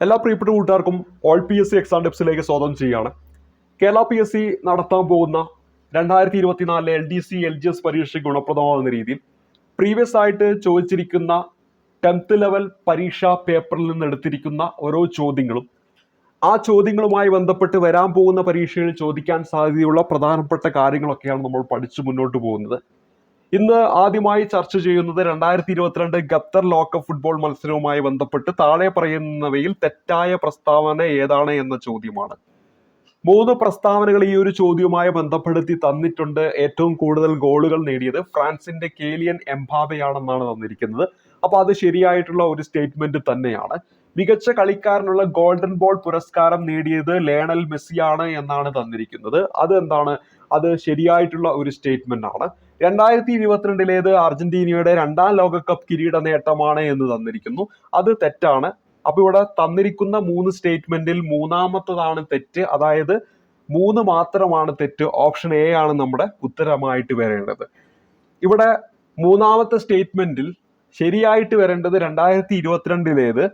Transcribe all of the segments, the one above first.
എല്ലാ പ്രിയപ്പെട്ട കൂട്ടുകാർക്കും all P S C exam ടെപ്സിലേക്ക് സ്വാഗതം ചെയ്യുകയാണ്. കേരള പി എസ് സി നടത്താൻ പോകുന്ന രണ്ടായിരത്തി ഇരുപത്തിനാലിലെ L D C L G S പരീക്ഷയ്ക്ക് ഗുണപ്രദമാകുന്ന രീതിയിൽ പ്രീവിയസ് ആയിട്ട് ചോദിച്ചിരിക്കുന്ന ടെൻത്ത് ലെവൽ പരീക്ഷാ പേപ്പറിൽ നിന്ന് എടുത്തിരിക്കുന്ന ഓരോ ചോദ്യങ്ങളും ആ ചോദ്യങ്ങളുമായി ബന്ധപ്പെട്ട് വരാൻ പോകുന്ന പരീക്ഷയിൽ ചോദിക്കാൻ സാധ്യതയുള്ള പ്രധാനപ്പെട്ട കാര്യങ്ങളൊക്കെയാണ് നമ്മൾ പഠിച്ചു മുന്നോട്ട് പോകുന്നത്. ഇന്ന് ആദ്യമായി ചർച്ച ചെയ്യുന്നത് രണ്ടായിരത്തി ഇരുപത്തിരണ്ട് ഖത്തർ ലോകകപ്പ് ഫുട്ബോൾ മത്സരവുമായി ബന്ധപ്പെട്ട് താഴെ പറയുന്നവയിൽ തെറ്റായ പ്രസ്താവന ഏതാണ് എന്ന ചോദ്യമാണ്. മൂന്ന് പ്രസ്താവനകൾ ഈ ഒരു ചോദ്യവുമായി ബന്ധപ്പെടുത്തി തന്നിട്ടുണ്ട്. ഏറ്റവും കൂടുതൽ ഗോളുകൾ നേടിയത് ഫ്രാൻസിന്റെ കേലിയൻ എംബാബയാണെന്നാണ് തന്നിരിക്കുന്നത്. അപ്പൊ അത് ശരിയായിട്ടുള്ള ഒരു സ്റ്റേറ്റ്മെന്റ് തന്നെയാണ്. മികച്ച കളിക്കാരനുള്ള ഗോൾഡൻ ബോൾ പുരസ്കാരം നേടിയത് ലേണൽ മെസ്സിയാണ് എന്നാണ് തന്നിരിക്കുന്നത്. അത് എന്താണ് അത് ശരിയായിട്ടുള്ള ഒരു സ്റ്റേറ്റ്മെന്റ് ആണ്. രണ്ടായിരത്തി ഇരുപത്തിരണ്ടിലേത് അർജന്റീനയുടെ രണ്ടാം ലോകകപ്പ് കിരീട നേട്ടമാണ് എന്ന് തന്നിരിക്കുന്നു. അത് തെറ്റാണ്. അപ്പൊ ഇവിടെ തന്നിരിക്കുന്ന മൂന്ന് സ്റ്റേറ്റ്മെന്റിൽ മൂന്നാമത്തതാണ് തെറ്റ്. അതായത് മൂന്ന് മാത്രമാണ് തെറ്റ്. ഓപ്ഷൻ എ ആണ് നമ്മുടെ ഉത്തരമായിട്ട് വരേണ്ടത്. ഇവിടെ മൂന്നാമത്തെ സ്റ്റേറ്റ്മെന്റിൽ ശരിയായിട്ട് വരേണ്ടത് രണ്ടായിരത്തി ഇരുപത്തിരണ്ടിലേത്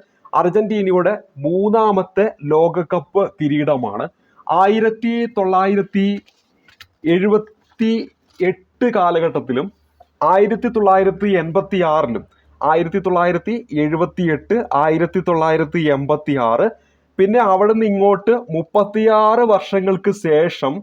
അർജന്റീനയുടെ മൂന്നാമത്തെ ലോകകപ്പ് കിരീടമാണ്. ആയിരത്തി തൊള്ളായിരത്തി എഴുപത്തി എട്ട് കാലഘട്ടത്തിലും ആയിരത്തി തൊള്ളായിരത്തി എൺപത്തി ആറിലും ആയിരത്തി തൊള്ളായിരത്തി എഴുപത്തി എട്ട് ആയിരത്തി തൊള്ളായിരത്തി എൺപത്തി ആറ് പിന്നെ അവിടെ നിന്ന് ഇങ്ങോട്ട് മുപ്പത്തിയാറ് വർഷങ്ങൾക്ക് ശേഷം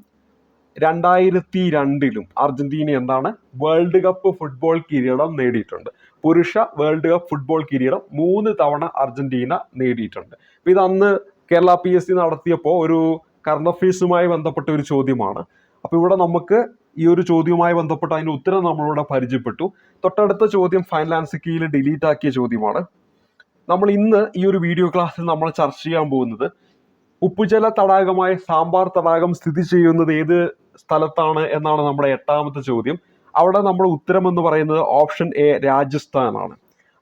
രണ്ടായിരത്തി രണ്ടിലും അർജന്റീന എന്താണ് വേൾഡ് കപ്പ് ഫുട്ബോൾ കിരീടം നേടിയിട്ടുണ്ട്. പുരുഷ വേൾഡ് കപ്പ് ഫുട്ബോൾ കിരീടം മൂന്ന് തവണ അർജന്റീന നേടിയിട്ടുണ്ട്. അപ്പൊ ഇത് അന്ന് കേരള പി എസ് സി നടത്തിയപ്പോൾ ഒരു കറണ്ട് അഫയേഴ്സുമായി ബന്ധപ്പെട്ട ഒരു ചോദ്യമാണ്. അപ്പൊ ഇവിടെ നമുക്ക് ഈ ഒരു ചോദ്യവുമായി ബന്ധപ്പെട്ട് അതിന്റെ ഉത്തരം നമ്മളിവിടെ പരിചയപ്പെട്ടു. തൊട്ടടുത്ത ചോദ്യം ഫൈനൽ ആൻസർ കീയിൽ ഡിലീറ്റ് ആക്കിയ ചോദ്യമാണ്. നമ്മൾ ഇന്ന് ഈ ഒരു വീഡിയോ ക്ലാസ്സിൽ നമ്മൾ ചർച്ച ചെയ്യാൻ പോകുന്നത് ഉപ്പുജല തടാകമായ സാമ്പാർ തടാകം സ്ഥിതി ചെയ്യുന്നത് ഏത് സ്ഥലത്താണ് എന്നാണ് നമ്മുടെ എട്ടാമത്തെ ചോദ്യം. അവിടെ നമ്മൾ ഉത്തരം എന്ന് പറയുന്നത് ഓപ്ഷൻ എ രാജസ്ഥാനാണ്.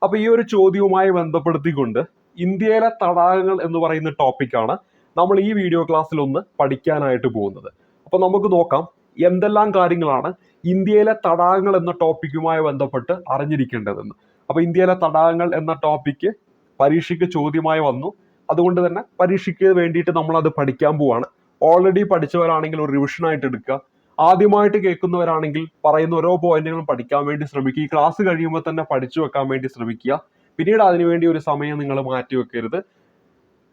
അപ്പൊ ഈ ഒരു ചോദ്യവുമായി ബന്ധപ്പെടുത്തിക്കൊണ്ട് ഇന്ത്യയിലെ തടാകങ്ങൾ എന്ന് പറയുന്ന ടോപ്പിക്കാണ് നമ്മൾ ഈ വീഡിയോ ക്ലാസ്സിൽ ഒന്ന് പഠിക്കാനായിട്ട് പോകുന്നത്. അപ്പൊ നമുക്ക് നോക്കാം എന്തെല്ലാം കാര്യങ്ങളാണ് ഇന്ത്യയിലെ തടാകങ്ങൾ എന്ന ടോപ്പിക്കുമായി ബന്ധപ്പെട്ട് അറിഞ്ഞിരിക്കേണ്ടതെന്ന്. അപ്പൊ ഇന്ത്യയിലെ തടാകങ്ങൾ എന്ന ടോപ്പിക്ക് പരീക്ഷയ്ക്ക് ചോദ്യമായി വന്നു. അതുകൊണ്ട് തന്നെ പരീക്ഷയ്ക്ക് വേണ്ടിയിട്ട് നമ്മൾ അത് പഠിക്കാൻ പോവാണ്. ഓൾറെഡി പഠിച്ചവരാണെങ്കിൽ ഒരു റിവിഷൻ ആയിട്ട് എടുക്കുക. ആദ്യമായിട്ട് കേൾക്കുന്നവരാണെങ്കിൽ പറയുന്ന ഓരോ പോയിന്റുകളും പഠിക്കാൻ വേണ്ടി ശ്രമിക്കുക. ഈ ക്ലാസ് കഴിയുമ്പോൾ തന്നെ പഠിച്ചു വെക്കാൻ വേണ്ടി ശ്രമിക്കുക. പിന്നീട് അതിനുവേണ്ടി ഒരു സമയം നിങ്ങൾ മാറ്റി വെക്കരുത്.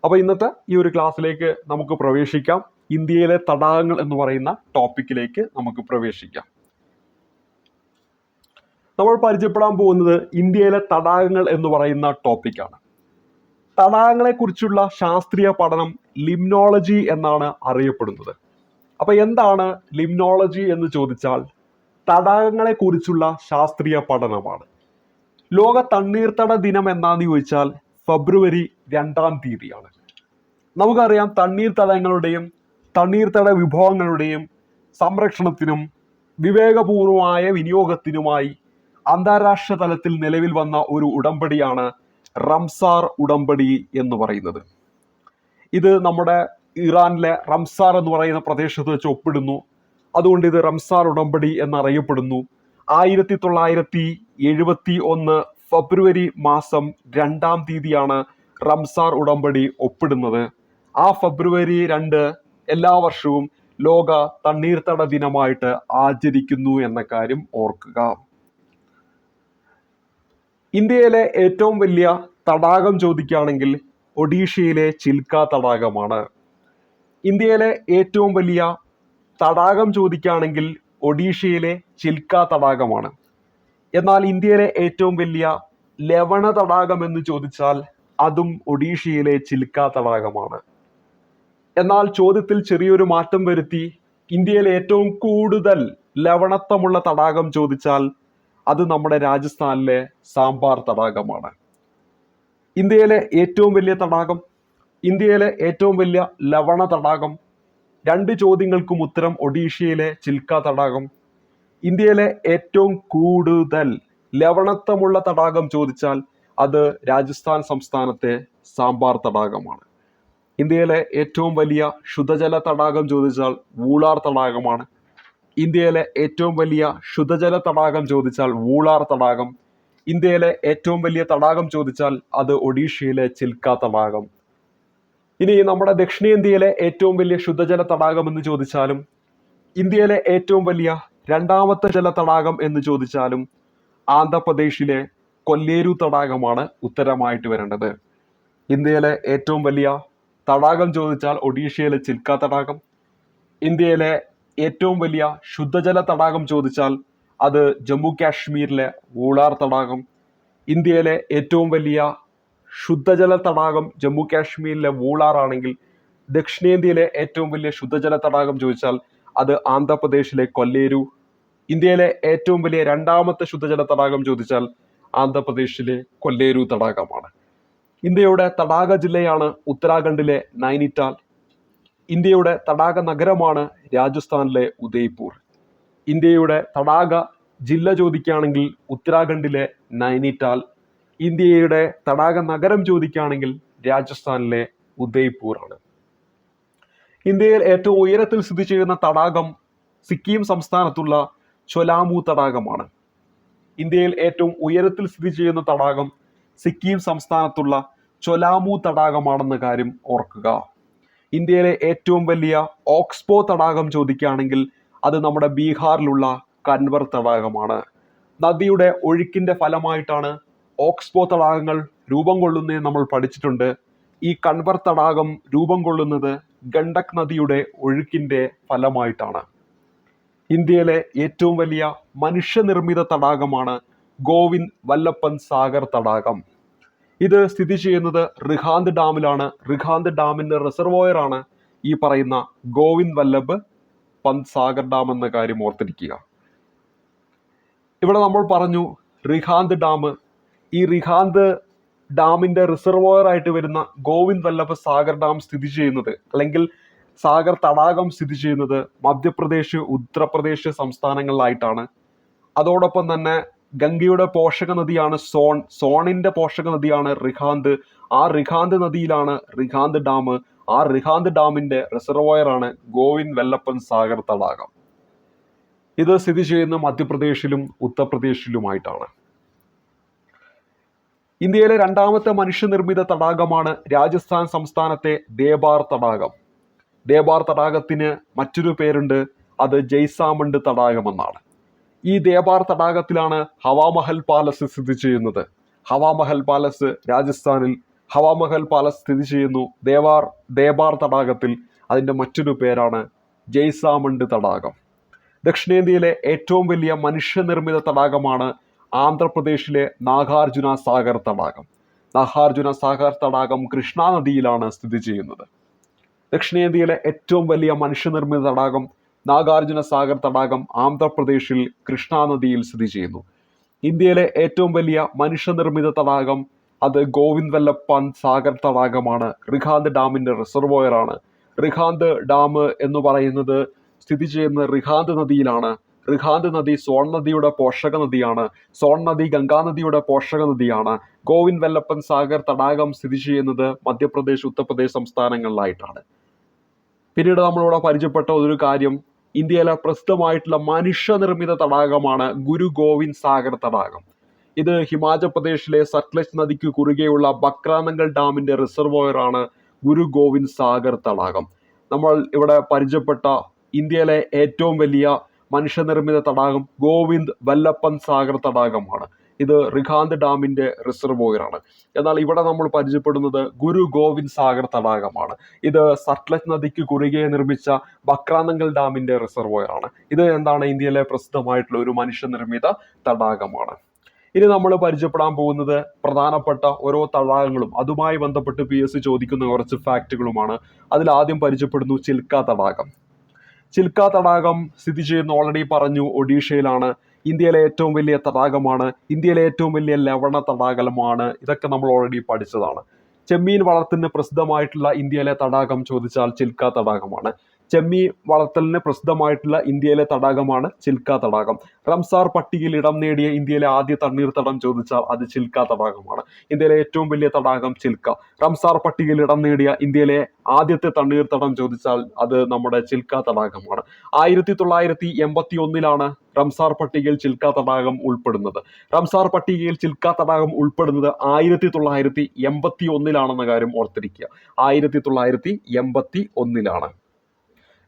അപ്പോൾ ഇന്നത്തെ ഈ ഒരു ക്ലാസ്സിലേക്ക് നമുക്ക് പ്രവേശിക്കാം. ഇന്ത്യയിലെ തടാകങ്ങൾ എന്ന് പറയുന്ന ടോപ്പിക്കിലേക്ക് നമുക്ക് പ്രവേശിക്കാം. നമ്മൾ പരിചയപ്പെടാൻ പോകുന്നത് ഇന്ത്യയിലെ തടാകങ്ങൾ എന്ന് പറയുന്ന ടോപ്പിക്കാണ് തടാകങ്ങളെ കുറിച്ചുള്ള ശാസ്ത്രീയ പഠനം ലിംനോളജി എന്നാണ് അറിയപ്പെടുന്നത്. അപ്പൊ എന്താണ് ലിംനോളജി എന്ന് ചോദിച്ചാൽ തടാകങ്ങളെ കുറിച്ചുള്ള ശാസ്ത്രീയ പഠനമാണ്. ലോക തണ്ണീർത്തട ദിനം എന്നാന്ന് ചോദിച്ചാൽ ഫെബ്രുവരി രണ്ടാം തീയതിയാണ്. നമുക്കറിയാം തണ്ണീർത്തടങ്ങളുടെയും തണ്ണീർത്തട വിഭവങ്ങളുടെയും സംരക്ഷണത്തിനും വിവേകപൂർവമായ വിനിയോഗത്തിനുമായി അന്താരാഷ്ട്ര തലത്തിൽ നിലവിൽ വന്ന ഒരു ഉടമ്പടിയാണ് റംസാർ ഉടമ്പടി എന്ന് പറയുന്നത്. ഇത് നമ്മുടെ ഇറാനിലെ റംസാർ എന്ന് പറയുന്ന പ്രദേശത്ത് വെച്ച് ഒപ്പിടുന്നു. അതുകൊണ്ട് ഇത് റംസാർ ഉടമ്പടി എന്നറിയപ്പെടുന്നു. ആയിരത്തി തൊള്ളായിരത്തി എഴുപത്തി ഒന്ന് ഫെബ്രുവരി മാസം രണ്ടാം തീയതിയാണ് റംസാർ ഉടമ്പടി ഒപ്പിടുന്നത്. ആ ഫെബ്രുവരി രണ്ട് എല്ലാ വർഷവും ലോക തണ്ണീർത്തട ദിനമായിട്ട് ആചരിക്കുന്നു എന്ന കാര്യം ഓർക്കുക. ഇന്ത്യയിലെ ഏറ്റവും വലിയ തടാകം ചോദിക്കുകയാണെങ്കിൽ ഒഡീഷയിലെ ചിൽക്ക തടാകമാണ്. ഇന്ത്യയിലെ ഏറ്റവും വലിയ തടാകം ചോദിക്കുകയാണെങ്കിൽ ഒഡീഷയിലെ ചിൽക്ക തടാകമാണ്. എന്നാൽ ഇന്ത്യയിലെ ഏറ്റവും വലിയ ലവണ തടാകം എന്ന് ചോദിച്ചാൽ അതും ഒഡീഷയിലെ ചിൽക്ക തടാകമാണ്. എന്നാൽ ചോദ്യത്തിൽ ചെറിയൊരു മാറ്റം വരുത്തി ഇന്ത്യയിലെ ഏറ്റവും കൂടുതൽ ലവണത്വമുള്ള തടാകം ചോദിച്ചാൽ അത് നമ്മുടെ രാജസ്ഥാനിലെ സാമ്പാർ തടാകമാണ്. ഇന്ത്യയിലെ ഏറ്റവും വലിയ തടാകം ഇന്ത്യയിലെ ഏറ്റവും വലിയ ലവണ തടാകം രണ്ട് ചോദ്യങ്ങൾക്കും ഉത്തരം ഒഡീഷയിലെ ചിൽക്ക തടാകം ഇന്ത്യയിലെ ഏറ്റവും കൂടുതൽ ലവണത്വമുള്ള തടാകം ചോദിച്ചാൽ അത് രാജസ്ഥാൻ സംസ്ഥാനത്തെ സാമ്പാർ തടാകമാണ്. ഇന്ത്യയിലെ ഏറ്റവും വലിയ ശുദ്ധജല തടാകം ചോദിച്ചാൽ വൂളാർ തടാകമാണ്. ഇന്ത്യയിലെ ഏറ്റവും വലിയ ശുദ്ധജല തടാകം ചോദിച്ചാൽ വൂളാർ തടാകം. ഇന്ത്യയിലെ ഏറ്റവും വലിയ തടാകം ചോദിച്ചാൽ അത് ഒഡീഷയിലെ ചിൽക്ക തടാകം. ഇനി നമ്മുടെ ദക്ഷിണേന്ത്യയിലെ ഏറ്റവും വലിയ ശുദ്ധജല തടാകം എന്ന് ചോദിച്ചാലും ഇന്ത്യയിലെ ഏറ്റവും വലിയ രണ്ടാമത്തെ ജല തടാകം എന്ന് ചോദിച്ചാലും ആന്ധ്രാപ്രദേശിലെ കൊല്ലേരു തടാകമാണ് ഉത്തരമായിട്ട് വരേണ്ടത്. ഇന്ത്യയിലെ ഏറ്റവും വലിയ തടാകം ചോദിച്ചാൽ ഒഡീഷയിലെ ചിൽക്ക തടാകം ഇന്ത്യയിലെ ഏറ്റവും വലിയ ശുദ്ധജല തടാകം ചോദിച്ചാൽ അത് ജമ്മു കാശ്മീരിലെ ഊളാർ തടാകം ഇന്ത്യയിലെ ഏറ്റവും വലിയ ശുദ്ധജല തടാകം ജമ്മു കാശ്മീരിലെ വൂളാർ ആണെങ്കിൽ ദക്ഷിണേന്ത്യയിലെ ഏറ്റവും വലിയ ശുദ്ധജല തടാകം ചോദിച്ചാൽ അത് ആന്ധ്രാപ്രദേശിലെ കൊല്ലേരു. ഇന്ത്യയിലെ ഏറ്റവും വലിയ രണ്ടാമത്തെ ശുദ്ധജല തടാകം ചോദിച്ചാൽ ആന്ധ്രാപ്രദേശിലെ കൊല്ലേരു തടാകമാണ്. ഇന്ത്യയുടെ തടാക ജില്ലയാണ് ഉത്തരാഖണ്ഡിലെ നൈനിറ്റാൽ. ഇന്ത്യയുടെ തടാക നഗരമാണ് രാജസ്ഥാനിലെ ഉദയ്പൂർ. ഇന്ത്യയുടെ തടാക ജില്ല ചോദിക്കുകയാണെങ്കിൽ ഉത്തരാഖണ്ഡിലെ നൈനിറ്റാൽ. ഇന്ത്യയുടെ തടാക നഗരം ചോദിക്കുകയാണെങ്കിൽ രാജസ്ഥാനിലെ ഉദയ്പൂർ ആണ് ഇന്ത്യയിൽ ഏറ്റവും ഉയരത്തിൽ സ്ഥിതി ചെയ്യുന്ന തടാകം സിക്കിം സംസ്ഥാനത്തുള്ള ചൊലാമു തടാകമാണ്. ഇന്ത്യയിൽ ഏറ്റവും ഉയരത്തിൽ സ്ഥിതി ചെയ്യുന്ന തടാകം സിക്കിം സംസ്ഥാനത്തുള്ള ചൊലാമു തടാകമാണെന്ന കാര്യം ഓർക്കുക. ഇന്ത്യയിലെ ഏറ്റവും വലിയ ഓക്സ്പോ തടാകം ചോദിക്കുകയാണെങ്കിൽ അത് നമ്മുടെ ബീഹാറിലുള്ള കൻവർ തടാകമാണ്. നദിയുടെ ഒഴുക്കിന്റെ ഫലമായിട്ടാണ് ഓക്സ്ബോ തടാകങ്ങൾ രൂപം കൊള്ളുന്നേ നമ്മൾ പഠിച്ചിട്ടുണ്ട്. ഈ കൻവർ തടാകം രൂപം കൊള്ളുന്നത് ഗണ്ഡക് നദിയുടെ ഒഴുക്കിന്റെ ഫലമായിട്ടാണ്. ഇന്ത്യയിലെ ഏറ്റവും വലിയ മനുഷ്യനിർമ്മിത തടാകമാണ് ഗോവിന്ദ് വല്ലപ്പൻ സാഗർ തടാകം. ഇത് സ്ഥിതി ചെയ്യുന്നത് റിഹാന്ത് ഡാമിലാണ്. റിഹാന്ത് ഡാമിന്റെ റിസർവോയർ ആണ് ഈ പറയുന്ന ഗോവിന്ദ് വല്ലഭ് പന്ത് സാഗർ ഡാം എന്ന കാര്യം ഓർത്തിരിക്കുക. ഇവിടെ നമ്മൾ പറഞ്ഞു റിഹാന്ത് ഡാം ഈ റിഹാന്ത് റിസർവോയർ ആയിട്ട് വരുന്ന ഗോവിന്ദ് വല്ലഭ സാഗർ ഡാം സ്ഥിതി ചെയ്യുന്നത് അല്ലെങ്കിൽ സാഗർ തടാകം സ്ഥിതി ചെയ്യുന്നത് മധ്യപ്രദേശ് ഉത്തർപ്രദേശ് സംസ്ഥാനങ്ങളിലായിട്ടാണ്. അതോടൊപ്പം തന്നെ ഗംഗയുടെ പോഷക നദിയാണ് സോൺ. സോണിന്റെ പോഷക നദിയാണ് റിഹാന്ത്. ആ റിഹാന്ത് നദിയിലാണ് റിഹാന്ത് ഡാം. ആ റിഹാന്ത് റിസർവോയർ ആണ് ഗോവിന്ദ് വെല്ലപ്പൻ സാഗർ തടാകം. ഇത് സ്ഥിതി ചെയ്യുന്ന മധ്യപ്രദേശിലും ഉത്തർപ്രദേശിലുമായിട്ടാണ്. ഇന്ത്യയിലെ രണ്ടാമത്തെ മനുഷ്യനിർമ്മിത തടാകമാണ് രാജസ്ഥാൻ സംസ്ഥാനത്തെ ദേബാർ തടാകം. ദേബാർ തടാകത്തിന് മറ്റൊരു പേരുണ്ട് അത് ജയ്സാമണ്ട് തടാകമെന്നാണ്. ഈ ദേബാർ തടാകത്തിലാണ് ഹവാമഹൽ പാലസ് സ്ഥിതി ചെയ്യുന്നത്. ഹവാമഹൽ പാലസ് രാജസ്ഥാനിൽ ഹവാമഹൽ പാലസ് സ്ഥിതി ചെയ്യുന്നു. ദേവാർ ദേബാർ തടാകത്തിൽ അതിന്റെ മറ്റൊരു പേരാണ് ജയ്സാമണ്ട് തടാകം. ദക്ഷിണേന്ത്യയിലെ ഏറ്റവും വലിയ മനുഷ്യനിർമ്മിത തടാകമാണ് ആന്ധ്രാപ്രദേശിലെ നാഗാർജുന സാഗർ തടാകം നാഗാർജുന സാഗർ തടാകം കൃഷ്ണ നദിയിലാണ് സ്ഥിതി ചെയ്യുന്നത്. ദക്ഷിണേന്ത്യയിലെ ഏറ്റവും വലിയ മനുഷ്യനിർമ്മിത തടാകം നാഗാർജുന സാഗർ തടാകം ആന്ധ്രാപ്രദേശിൽ കൃഷ്ണ നദിയിൽ സ്ഥിതി ചെയ്യുന്നു. ഇന്ത്യയിലെ ഏറ്റവും വലിയ മനുഷ്യനിർമ്മിത തടാകം അത് ഗോവിന്ദ് വല്ലപ്പാൻ സാഗർ തടാകമാണ് റിഖാന്ത് ഡാമിന്റെ റിസർവോയർ ആണ് റിഹാന്ത് ഡാം എന്ന് പറയുന്നത് സ്ഥിതി ചെയ്യുന്ന റിഖാന്ത് നദിയിലാണ് റിഹാന്ത് നദി സോൺ നദിയുടെ പോഷക നദിയാണ്. സോൺ നദി ഗംഗാ നദിയുടെ പോഷക നദിയാണ്. ഗോവിന്ദ് വെല്ലപ്പൻ സാഗർ തടാകം സ്ഥിതി ചെയ്യുന്നത് മധ്യപ്രദേശ് ഉത്തർപ്രദേശ് സംസ്ഥാനങ്ങളിലായിട്ടാണ്. പിന്നീട് നമ്മളിവിടെ പരിചയപ്പെട്ട ഒരു കാര്യം ഇന്ത്യയിലെ പ്രസിദ്ധമായിട്ടുള്ള മനുഷ്യനിർമ്മിത തടാകമാണ് ഗുരു ഗോവിന്ദ് സാഗർ തടാകം. ഇത് ഹിമാചൽ പ്രദേശിലെ സത്ലജ് നദിക്ക് കുറുകെയുള്ള ബക്രാനങ്കൽ ഡാമിന്റെ റിസർവോയർ ആണ് ഗുരു ഗോവിന്ദ് സാഗർ തടാകം. നമ്മൾ ഇവിടെ പരിചയപ്പെട്ട ഇന്ത്യയിലെ ഏറ്റവും വലിയ മനുഷ്യനിർമ്മിത തടാകം ഗോവിന്ദ് വല്ലപ്പൻ സാഗർ തടാകമാണ്. ഇത് റിഖാന്ത് ഡാമിന്റെ റിസർവോയറാണ്. എന്നാൽ ഇവിടെ നമ്മൾ പരിചയപ്പെടുന്നത് ഗുരു ഗോവിന്ദ് സാഗർ തടാകമാണ്. ഇത് സത്ലജ് നദിക്ക് കുറുകെ നിർമ്മിച്ച ബക്രാനങ്കൽ ഡാമിന്റെ റിസർവോയറാണ്. ഇത് എന്താണ് ഇന്ത്യയിലെ പ്രസിദ്ധമായിട്ടുള്ള ഒരു മനുഷ്യനിർമ്മിത തടാകമാണ്. ഇനി നമ്മൾ പരിചയപ്പെടാൻ പോകുന്നത് പ്രധാനപ്പെട്ട ഓരോ തടാകങ്ങളും. അതുമായി ബന്ധപ്പെട്ട് പി എസ് ചോദിക്കുന്ന കുറച്ച് ഫാക്റ്റുകളുമാണ് അതിൽ ആദ്യം പരിചയപ്പെടുന്നു ചിൽക്ക തടാകം. ചിൽക്ക തടാകം സ്ഥിതി ചെയ്യുന്ന ഓൾറെഡി പറഞ്ഞു ഒഡീഷയിലാണ്. ഇന്ത്യയിലെ ഏറ്റവും വലിയ തടാകമാണ് ഇന്ത്യയിലെ ഏറ്റവും വലിയ ലവണ തടാകലമാണ് ഇതൊക്കെ നമ്മൾ ഓൾറെഡി പഠിച്ചതാണ്. ചെമ്മീൻ വളർത്തിന് പ്രസിദ്ധമായിട്ടുള്ള ഇന്ത്യയിലെ തടാകം ചോദിച്ചാൽ ചിൽക്ക തടാകമാണ്. ചെമ്മീ വളർത്തലിന് പ്രസിദ്ധമായിട്ടുള്ള ഇന്ത്യയിലെ തടാകമാണ് ചിൽക്ക തടാകം. റംസാർ പട്ടികയിൽ ഇടം നേടിയ ഇന്ത്യയിലെ ആദ്യ തണ്ണീർത്തടം ചോദിച്ചാൽ അത് ചിൽക്ക തടാകമാണ്. ഇന്ത്യയിലെ ഏറ്റവും വലിയ തടാകം ചിൽക്ക. റംസാർ പട്ടികയിൽ ഇടം നേടിയ ഇന്ത്യയിലെ ആദ്യത്തെ തണ്ണീർത്തടം ചോദിച്ചാൽ അത് നമ്മുടെ ചിൽക്ക തടാകമാണ്. ആയിരത്തി തൊള്ളായിരത്തി എൺപത്തി ഒന്നിലാണ് റംസാർ പട്ടികയിൽ ചിൽക്ക തടാകം ഉൾപ്പെടുന്നത്. റംസാർ പട്ടികയിൽ ചിൽക്ക തടാകം ഉൾപ്പെടുന്നത് ആയിരത്തി തൊള്ളായിരത്തി എൺപത്തി ഒന്നിലാണെന്ന കാര്യം ഓർത്തിരിക്കുക. ആയിരത്തി തൊള്ളായിരത്തി എൺപത്തി ഒന്നിലാണ്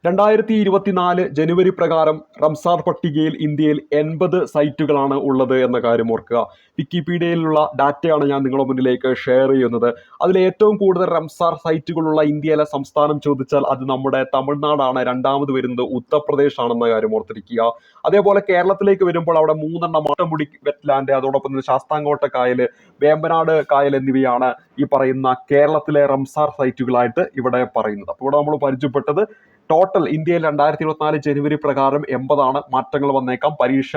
രണ്ടായിരത്തി ഇരുപത്തിനാല് ജനുവരി പ്രകാരം റംസാർ പട്ടികയിൽ ഇന്ത്യയിൽ എൺപത് സൈറ്റുകളാണ് ഉള്ളത് എന്ന കാര്യം ഓർക്കുക. വിക്കിപീഡിയയിലുള്ള ഡാറ്റയാണ് ഞാൻ നിങ്ങളുടെ മുന്നിലേക്ക് ഷെയർ ചെയ്യുന്നത്. അതിൽ ഏറ്റവും കൂടുതൽ റംസാർ സൈറ്റുകളുള്ള ഇന്ത്യയിലെ സംസ്ഥാനം ചോദിച്ചാൽ അത് നമ്മുടെ തമിഴ്നാടാണ്. രണ്ടാമത് വരുന്നത് ഉത്തർപ്രദേശ് ആണെന്ന കാര്യം ഓർത്തിരിക്കുക. അതേപോലെ കേരളത്തിലേക്ക് വരുമ്പോൾ അവിടെ മൂന്നെണ്ണം മാട്ടമുടി വെറ്റ്ലാൻഡ് അതോടൊപ്പം തന്നെ ശാസ്താംകോട്ട കായൽ വേമ്പനാട് കായൽ എന്നിവയാണ് ഈ പറയുന്ന കേരളത്തിലെ റംസാർ സൈറ്റുകളായിട്ട് ഇവിടെ പറയുന്നത്. അപ്പോൾ ഇവിടെ നമ്മൾ പരിചയപ്പെട്ടത് ടോട്ടൽ ഇന്ത്യയിൽ രണ്ടായിരത്തി ഇരുപത്തിനാല് ജനുവരി പ്രകാരം എൺപതാണ് മാറ്റങ്ങൾ വന്നേക്കാം. പരീക്ഷ